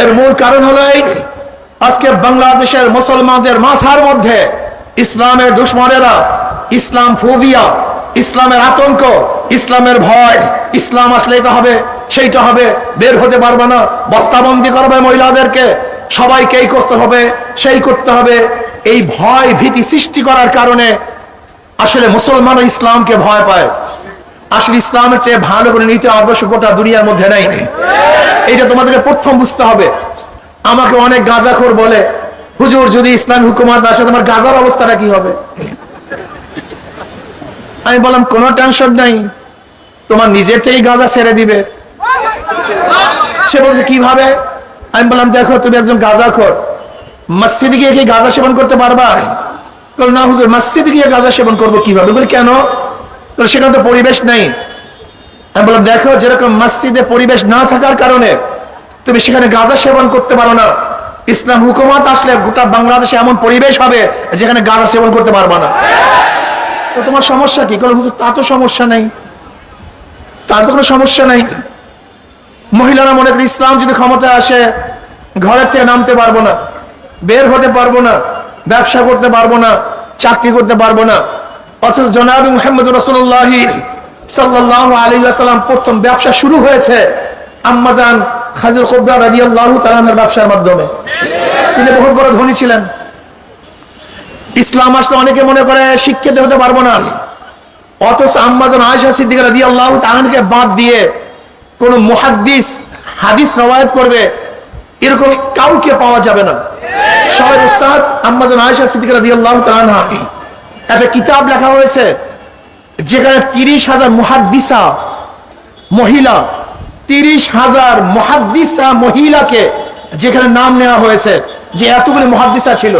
এর মূল কারণ হলো আজকে বাংলাদেশের মুসলমানদের মাথার মধ্যে ইসলামের দুশ্মনেরা, ইসলাম ফোবিয়া, ইসলামের আতঙ্ক, ইসলামের ভয়, ইসলাম আসলে এটা হবে, সেইটা হবে, বের হতে পারবে না, বস্তাবন্দি করবে মহিলাদেরকে, সবাইকে এই করতে হবে, সেই করতে হবে। এই ভয় ভীতি সৃষ্টি করার কারণে আসলে মুসলমান ইসলামকে ভয় পায়। আসলে ইসলামের চেয়ে ভালো করে নীতি আদর্শ গোটা দুনিয়ার মধ্যে নেই। এটা তোমাদেরকে প্রথম বুঝতে হবে। আমাকে অনেক গাঁজাখোর বলে, হুজুর, যদি ইসলাম হুকুমাত আসে তোমার গাজার অবস্থাটা কি হবে? আমি বললাম, কোনো টেনশন নাই। তোমার নিজের থেকেই গাঁজা ছেড়ে দিবে। সে বলছে, কীভাবে? আমি বললাম, দেখো, তুমি একজন গাঁজাখোর। মসজিদে গিয়ে কি গাঁজা সেবন করতে পারবা? না হুজুর, মসজিদে গিয়ে গাঁজা সেবন করব কীভাবে? বলি কেন? বলে, সেখানে তো পরিবেশ নেই। আমি বললাম দেখো যেরকম মসজিদে পরিবেশ না থাকার কারণে তুমি সেখানে গাঁজা সেবন করতে পারো না। ইসলাম হুকুমত আসলে গোটা বাংলাদেশে এমন পরিবেশ হবে যেখানে গাঁজা সেবন করতে পারবা না। তো তোমার সমস্যা কি? তা তো সমস্যা নেই। তার তো কোনো সমস্যা নেই। মহিলারা মনে করি ইসলাম যদি ক্ষমতায় আসে ঘরের থেকে নামতে পারব না বের হতে পারব না ব্যবসা করতে পারব না চাকরি করতে পারব না। অথচ জনাবি মোহাম্মদ রসুল্লাহ সাল্লাহ আলী সাল্লাম প্রথম ব্যবসা শুরু হয়েছে আম্মাজান হাজির কব্বা রাজি আল্লাহ তালানের ব্যবসার মাধ্যমে। তিনি বহুত বড় ধনী ছিলেন। ইসলাম আসলে অনেকে মনে করে শিক্ষিত হতে পারব না। অথচ আম্মাজান আয়সা সিদ্দিক রাজি আল্লাহ তালানকে বাদ দিয়ে কোন মুহাদ্দিস হাদিস রবায়ত করবে এরকম কাউকে পাওয়া যাবে না। সবাই উস্তাদ আম্মাজান আয়েশা সিদ্দিক রাদিয়াল্লাহু তাআলা একটা কিতাব লেখা হয়েছে, যেখানে তিরিশ হাজার মহাদ্দিসা মহিলা, তিরিশ হাজার মুহাদ্দিসা মহিলাকে যেখানে নাম নেওয়া হয়েছে, যে এতগুলি মহাদ্দিসা ছিল।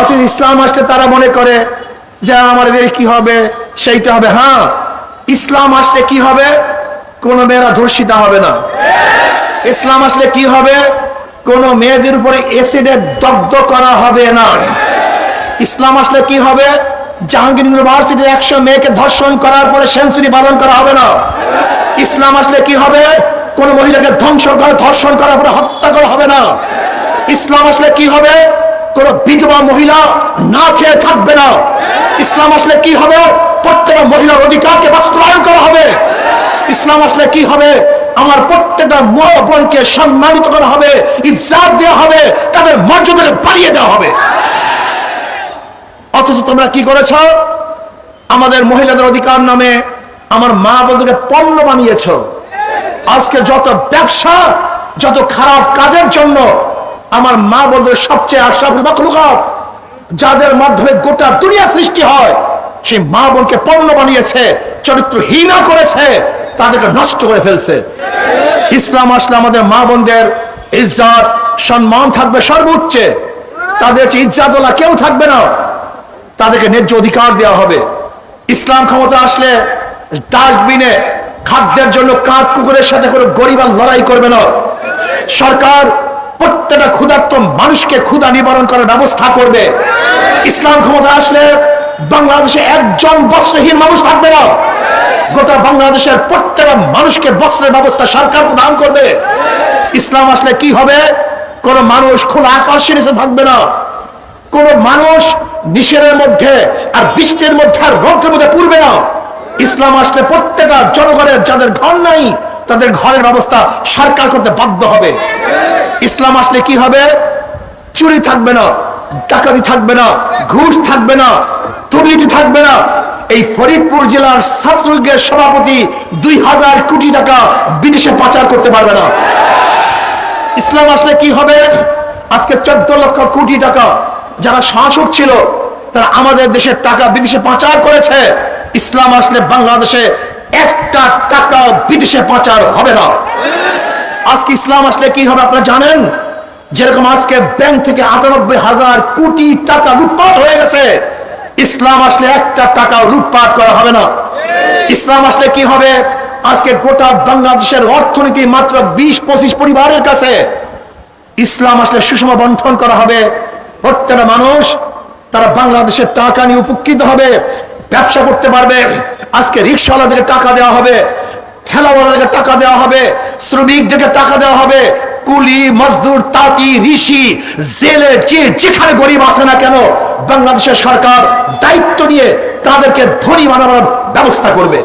অথচ ইসলাম আসলে তারা মনে করে যে আমাদের কি হবে? সেইটা হবে। হ্যাঁ ইসলাম আসলে কি হবে? কোন মেয়েরা ধর্ষিতা হবে না। ইসলাম আসলে কি হবে? কোন মেয়েদের উপরে এসিডে দগ্ধ করা হবে না। ইসলাম আসলে কি হবে? জাহাঙ্গীর ইউনিভার্সিটির একশো মেয়েকে ধর্ষণ করার পরে সেঞ্চুরি পালন করা হবে না। ইসলাম আসলে কি হবে? কোন মহিলাকে ধ্বংস করে, ধর্ষণ করার পরে হত্যা করা হবে না। ইসলাম আসলে কি হবে? কোন বিধবা মহিলা না খেয়ে থাকবে না। ইসলাম আসলে কি হবে? প্রত্যেকটা মহিলার অধিকারকে বাস্তবায়ন করা হবে। ইসলাম আসলে কি হবে? আমার প্রত্যেকটা বোনকে সম্মানিত করা হবে, ইজ্জাত দেওয়া হবে, তাদের মর্যাদাকে বাড়িয়ে দেওয়া হবে। অথচ তোমরা কি করেছ? আমাদের মহিলাদের অধিকার নামে আমার মা বোনদেরকে পণ্য বানিয়েছ। আজকে যত ব্যবসা, যত খারাপ কাজের জন্য আমার মা বোনদের সবচেয়ে আশরাফুল মাখলুকাত, যাদের মাধ্যমে গোটা দুনিয়া সৃষ্টি হয়, সেই মা বোনকে পণ্য বানিয়েছে, চরিত্রহীনা করেছে, তাদেরকে নষ্ট করে ফেলছে। ইসলাম আসলে আমাদের মা বোনদের ইজ্জত, সম্মান থাকবে সর্বোচ্চে। তাদের ইজ্জাতওয়ালা কেউ থাকবে না। তাদেরকে ন্যায্য অধিকার দেওয়া হবে। ইসলাম ক্ষমতা আসলে ডাস্টবিনে খাদ্যের জন্য কাঠ কুকুরের সাথে করে গরিব আর লড়াই করবে না। সরকার প্রত্যেকটা ক্ষুধার্ত মানুষকে ক্ষুধা নিবারণ করার ব্যবস্থা করবে। ইসলাম ক্ষমতা আসলে বাংলাদেশে একজন বস্ত্রহীন মানুষ থাকবে না। গোটা বাংলাদেশের প্রত্যেকটা মানুষকে বস্ত্রের ব্যবস্থা সরকার প্রদান করবে। ইসলাম আসলে কি হবে? কোন মানুষ খোলা আকাশের থাকবে না। কোন মানুষ নিষেধের মধ্যে আর বৃষ্টির মধ্যে আর রৌদ্রের মধ্যে পূর্বে না। ইসলাম আসলে প্রত্যেকটা জনগণের, যাদের ঘর নাই, তাদের ঘরের ব্যবস্থা সরকার করতে বাধ্য হবে। ইসলাম আসলে কি হবে? চুরি থাকবে না, ডাকাতি থাকবে না, ঘুষ থাকবে না, দুর্নীতি থাকবে না। এই ফরিদপুর জেলার ছাত্রলীগের সভাপতি দুই হাজার কোটি টাকা বিদেশে পাচার করতে পারবে না। ইসলাম আসলে কি হবে? আজকে চোদ্দ লক্ষ কোটি টাকা যারা শাসক ছিল, তারা আমাদের দেশের টাকা বিদেশে পাচার করেছে। ইসলাম আসলে বাংলাদেশে একটা টাকা বিদেশে পাচার হবে না। আজকে ইসলাম আসলে কি হবে আপনারা জানেন? যেরকম আজকে ব্যাংক থেকে আটানব্বই হাজার কোটি টাকা লুটপাট হয়ে গেছে, ইসলাম আসলে একটা টাকা লুটপাট করা হবে না। ইসলাম আসলে কি হবে? আজকে গোটা বাংলাদেশের অর্থনীতি মাত্র বিশ পঁচিশ পরিবারের কাছে ইসলাম আসলে সুষম বন্টন করা হবে। প্রত্যেকটা মানুষ, তারা বাংলাদেশের টাকা নিয়ে উপকৃত হবে, ব্যবসা করতে পারবে, আজকে রিক্সাওয়ালাদেরকে টাকা দেওয়া হবে, ঠেলাওয়ালাদেরকে টাকা দেওয়া হবে, শ্রমিকদেরকে টাকা দেওয়া হবে, কুলি, মজদুর, তাঁতি, ঋষি, জেলে, যে যেখানে গরিব আছে না কেন, বাংলাদেশের সরকার দায়িত্ব নিয়ে তাদেরকে ধনী বানানোর ব্যবস্থা করবে।